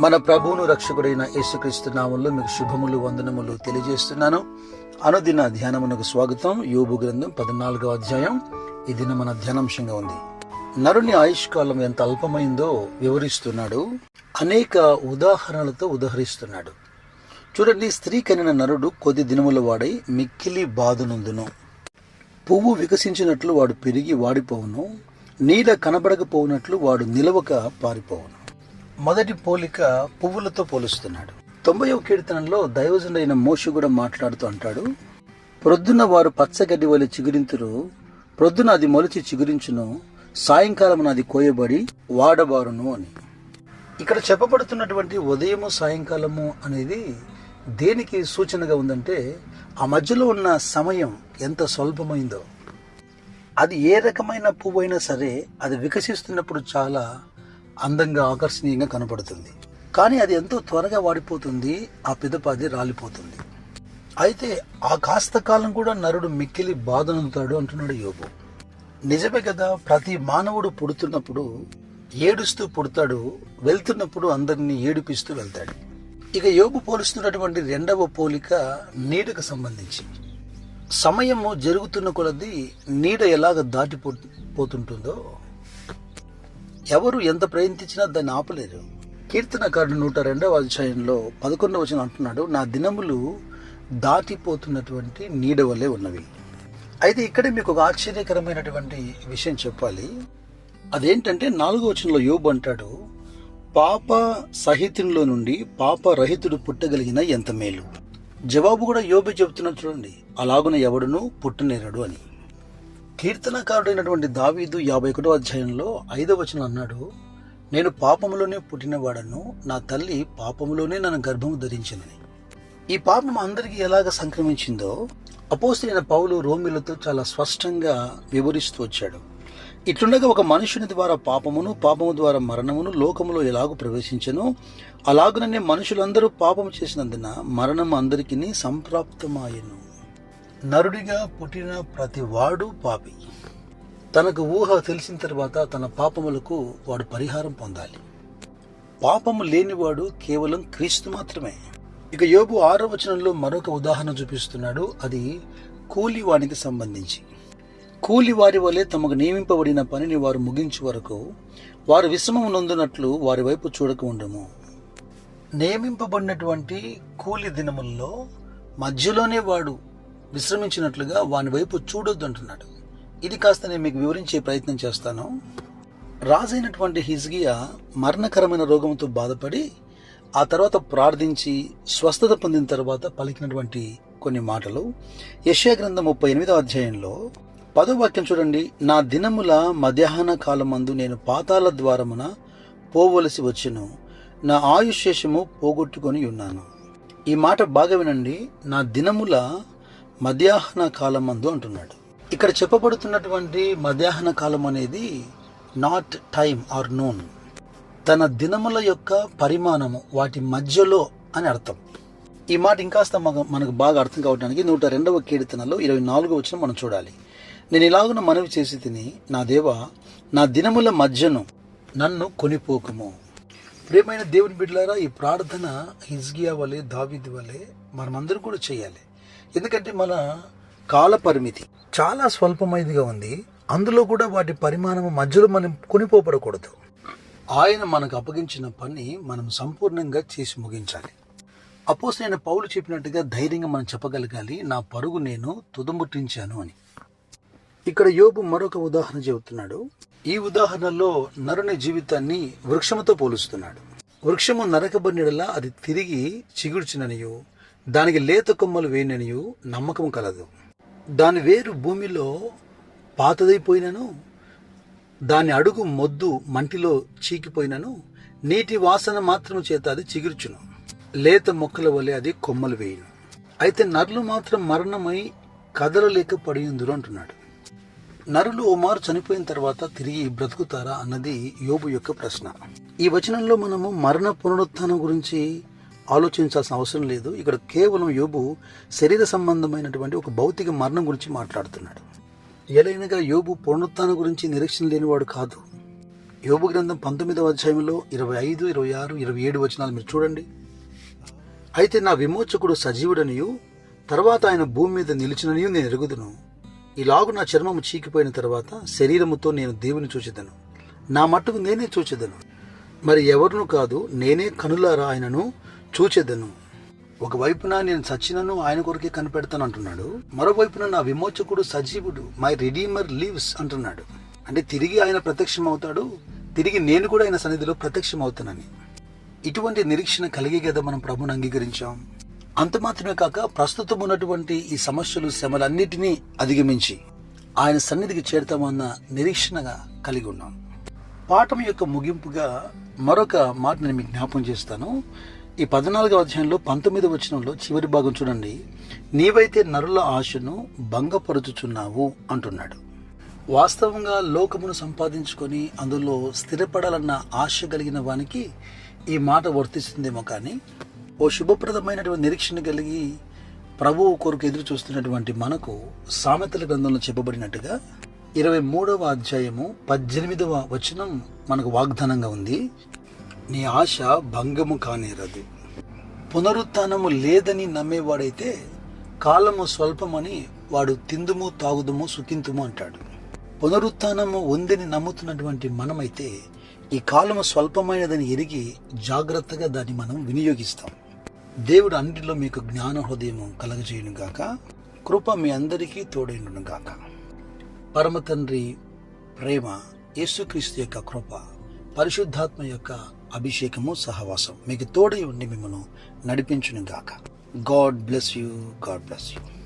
మన ప్రభువును రక్షకుడైన యేసుక్రీస్తు నామంలో మీకు శుభములు వందనములు తెలియజేస్తున్నాను. అనుదిన ధ్యానమునకు స్వాగతం. యోబు గ్రంథం పద్నాలుగవ అధ్యాయం. ఇది మన ధ్యానాంశంగా ఉంది. నరుని ఆయుష్కాలం ఎంత అల్పమైందో వివరిస్తున్నాడు. అనేక ఉదాహరణలతో ఉదహరిస్తున్నాడు. చూడండి స్త్రీ కనిన నరుడు కొద్ది దినముల వాడై మిక్కిలి బాధనందును. పువ్వు వికసించినట్లు వాడు పెరిగి వాడిపోవును. నీడ కనబడకపోవునట్లు వాడు నిలవక పారిపోవును. మొదటి పోలిక పువ్వులతో పోలుస్తున్నాడు. తొంభైవ కీర్తనంలో దైవజుడైన మోషు కూడా మాట్లాడుతూ అంటాడు ప్రొద్దున వారు పచ్చగడ్డి వలె చిగురింతురు ప్రొద్దున అది మొలిచి చిగురించును సాయంకాలం అది కోయబడి వాడబారును అని. ఇక్కడ చెప్పబడుతున్నటువంటి ఉదయము సాయంకాలము అనేది దేనికి సూచనగా ఉందంటే ఆ మధ్యలో ఉన్న సమయం ఎంత స్వల్పమైందో. అది ఏ రకమైన పువ్వు అయినా సరే అది వికసిస్తున్నప్పుడు చాలా అందంగా ఆకర్షణీయంగా కనపడుతుంది. కానీ అది ఎంతో త్వరగా వాడిపోతుంది ఆ పిదప అది రాలిపోతుంది. అయితే ఆ కాస్త కాలం కూడా నరుడు మిక్కిలి బాధనందుతాడు అంటున్నాడు యోగు నిజమే కదా ప్రతి మానవుడు పుడుతున్నప్పుడు ఏడుస్తూ పుడతాడు వెళ్తున్నప్పుడు అందరినీ ఏడిపిస్తూ వెళ్తాడు. ఇక యోగు పోలుస్తున్నటువంటి రెండవ పోలిక నీడకు సంబంధించి. సమయము జరుగుతున్న కొలది నీడ ఎలాగ దాటిపో పోతుంటుందో ఎవరు ఎంత ప్రయత్నించినా దాన్ని ఆపలేరు. కీర్తనకారుడు నూట రెండవ అధ్యాయంలో పదకొండవ వచనం అంటున్నాడు నా దినములు దాటిపోతున్నటువంటి నీడ వలె ఉన్నవి. అయితే ఇక్కడే మీకు ఒక ఆశ్చర్యకరమైనటువంటి విషయం చెప్పాలి. అదేంటంటే నాలుగో వచనంలో యోబు అంటాడు పాప సహితంలో నుండి పాప రహితుడు పుట్టగలిగిన ఎంత మేలు. జవాబు కూడా యోబు చెబుతున్నట్టు చూడండి అలాగున ఎవడును పుట్టనేరడు అని. కీర్తనకారుడైనటువంటి దావీదు యాభై ఒకటో అధ్యాయంలో ఐదవ వచనం అన్నాడు నేను పాపములోనే పుట్టినవాడను నా తల్లి పాపములోనే నన్ను గర్భము ధరించింది ఈ పాపం అందరికీ ఎలాగ సంక్రమించిందో అపోస్తులైన పౌలు రోమిలతో చాలా స్పష్టంగా వివరిస్తూ వచ్చాడు. ఇట్లుండగా ఒక మనుషుని ద్వారా పాపమును పాపము ద్వారా మరణమును లోకములో ఎలాగూ ప్రవేశించను? అలాగుననే మనుషులందరూ పాపము చేసినందున మరణం అందరికీ సంప్రాప్తమాయను. నరుడిగా పుట్టిన ప్రతి వాడు పాపి. తనకు ఊహ తెలిసిన తర్వాత తన పాపములకు వాడు పరిహారం పొందాలి. పాపము లేనివాడు కేవలం క్రీస్తు మాత్రమే. ఇక యోబు ఆరో వచనంలో మరొక ఉదాహరణ చూపిస్తున్నాడు. అది కూలివానికి సంబంధించి. కూలి వారి వలె తమకు నియమింపబడిన పనిని వారు ముగించే వరకు వారు విశ్రమం నొందునట్లు వారి వైపు చూడక ఉండము. నియమింపబడినటువంటి కూలి దినముల్లో మధ్యలోనే వాడు విశ్రమించినట్లుగా వాని వైపు చూడొద్దు అంటున్నాడు. ఇది కాస్త నేను మీకు వివరించే ప్రయత్నం చేస్తాను. రాజైనటువంటి హిజ్గియా మరణకరమైన రోగంతో బాధపడి ఆ తర్వాత ప్రార్థించి స్వస్థత పొందిన తర్వాత పలికినటువంటి కొన్ని మాటలు. యశ్యా గ్రంథం ముప్పై ఎనిమిదో అధ్యాయంలో పదో వాక్యం చూడండి. నా దినముల మధ్యాహ్న కాలమందు నేను పాతాల ద్వారమున పోవలసి వచ్చును. నా ఆయుశేషము పోగొట్టుకొని ఉన్నాను. ఈ మాట బాగా వినండి. నా దినముల మధ్యాహ్న కాలం అందు అంటున్నాడు. ఇక్కడ చెప్పబడుతున్నటువంటి మధ్యాహ్న కాలం అనేది నాట్ టైమ్ ఆర్ నోన్ తన దినముల యొక్క పరిమాణము వాటి మధ్యలో అని అర్థం. ఈ మాట ఇంకాస్త మనకు బాగా అర్థం కావడానికి నూట రెండవ కీర్తనలో ఇరవై నాలుగు వచ్చిన మనం చూడాలి. నేను ఇలాగున మనవి చేసి తిని నా దేవ నా దినముల మధ్యను నన్ను కొనిపోకము. ప్రియమైన దేవుని బిడ్డలారా ఈ ప్రార్థన హిజ్గియా వలె దావిద్ వలె మనమందరం కూడా చేయాలి. ఎందుకంటే మన కాల పరిమితి చాలా స్వల్పమైనదిగా ఉంది. అందులో కూడా వాటి పరిమాణం మధ్యలో మనం కొనిపోబడకూడదు. ఆయన మనకు అప్పగించిన పని మనం సంపూర్ణంగా చేసి ముగించాలి. అపోసైన పౌలు చెప్పినట్టుగా ధైర్యంగా మనం చెప్పగలగాలి నా పరుగు నేను తుదముట్టించాను అని. ఇక్కడ యోబు మరొక ఉదాహరణ చెబుతున్నాడు. ఈ ఉదాహరణలో నరుని జీవితాన్ని వృక్షముతో పోలుస్తున్నాడు. వృక్షము నరకబడినలా అది తిరిగి చిగుర్చుననియు దానికి లేత కొమ్మలు వేయననియు నమ్మకం కలదు. దాని వేరు భూమిలో పాతదైపోయినను దాని అడుగు మొద్దు మంటిలో చీకిపోయినను నీటి వాసన మాత్రం చేత అది చిగుర్చును. లేత మొక్కల వలె అది కొమ్మలు వేయును. అయితే నరులు మాత్రం మరణమై కదలలేక పడిందురు అంటున్నాడు. నరులు ఓమారు చనిపోయిన తర్వాత తిరిగి బ్రతుకుతారా అన్నది యోబు యొక్క ప్రశ్న. ఈ వచనంలో మనము మరణ పునరుత్థానం గురించి ఆలోచించాల్సిన అవసరం లేదు. ఇక్కడ కేవలం యోబు శరీర సంబంధమైనటువంటి ఒక భౌతిక మరణం గురించి మాట్లాడుతున్నాడు. ఎలైనగా యోబు పునరుత్థానం గురించి నిరీక్షణ లేనివాడు కాదు. యోబు గ్రంథం పంతొమ్మిదవ అధ్యాయంలో ఇరవై ఐదు ఇరవై ఆరు ఇరవై ఏడు వచనాలు మీరు చూడండి. అయితే నా విమోచకుడు సజీవుడనియు తర్వాత ఆయన భూమి మీద నిలిచిననియు నేను ఎరుగుదును. ఇలాగు నా చర్మము చీకిపోయిన తర్వాత శరీరముతో నేను దేవుని చూచెదను. నా మట్టుకు నేనే చూచెదను. మరి ఎవరును కాదు నేనే కనులారా ఆయనను చూచేదను. ఒకవైపున నేను సచినను ఆయన కొరకే కనిపెడతాను అంటున్నాడు. మరోవైపున నా విమోచకుడు సజీవుడు మై రిడీమర్ లీవ్స్ అంటున్నాడు. అంటే తిరిగి ఆయన ప్రత్యక్షం అవుతాడు తిరిగి నేను కూడా ఆయన సన్నిధిలో ప్రత్యక్షం అవుతానని ఇటువంటి నిరీక్షణ కలిగే కదా మనం ప్రభుని అంగీకరించాం. అంత మాత్రమే కాక ప్రస్తుతం ఉన్నటువంటి ఈ సమస్యలు శ్రమలన్నిటినీ అధిగమించి ఆయన సన్నిధికి చేరుతామన్న నిరీక్షణగా కలిగి ఉన్నాం. పాఠం యొక్క ముగింపుగా మరొక మాట నేను మీకు జ్ఞాపం చేస్తాను. ఈ పద్నాలుగవ అధ్యాయంలో పంతొమ్మిది వచనంలో చివరి భాగం చూడండి. నీవైతే నరుల ఆశను భంగపరుచుచున్నావు అంటున్నాడు. వాస్తవంగా లోకమును సంపాదించుకొని అందులో స్థిరపడాలన్న ఆశ కలిగిన వానికి ఈ మాట వర్తిస్తుందేమో కానీ ఓ శుభప్రదమైనటువంటి నిరీక్షణ కలిగి ప్రభువు కొరకు ఎదురు చూస్తున్నటువంటి మనకు సామెతల గ్రంథంలో చెప్పబడినట్టుగా ఇరవై మూడవ అధ్యాయము పద్దెనిమిదవ వచనం మనకు వాగ్దానంగా ఉంది. నీ ఆశ భంగము కానేరదు. పునరుత్నము లేదని నమ్మేవాడైతే కాలము స్వల్పమని వాడు తిందుము తాగుదుము సుఖింతుము అంటాడు. పునరుత్నము ఉందని నమ్ముతున్నటువంటి మనమైతే ఈ కాలము స్వల్పమైనదని ఎరిగి జాగ్రత్తగా దాన్ని మనం వినియోగిస్తాం. దేవుడు అన్నిటిలో మీకు జ్ఞాన హృదయము కలగజేయును గాక కృప మీ అందరికీ తోడైండును గాక. పరమ తండ్రి ప్రేమ యేసుక్రీస్తు యొక్క కృప పరిశుద్ధాత్మ యొక్క అభిషేకము సహవాసం మీకు తోడై ఉండి మిమ్మల్ని నడిపించునుగాక. God bless you God bless you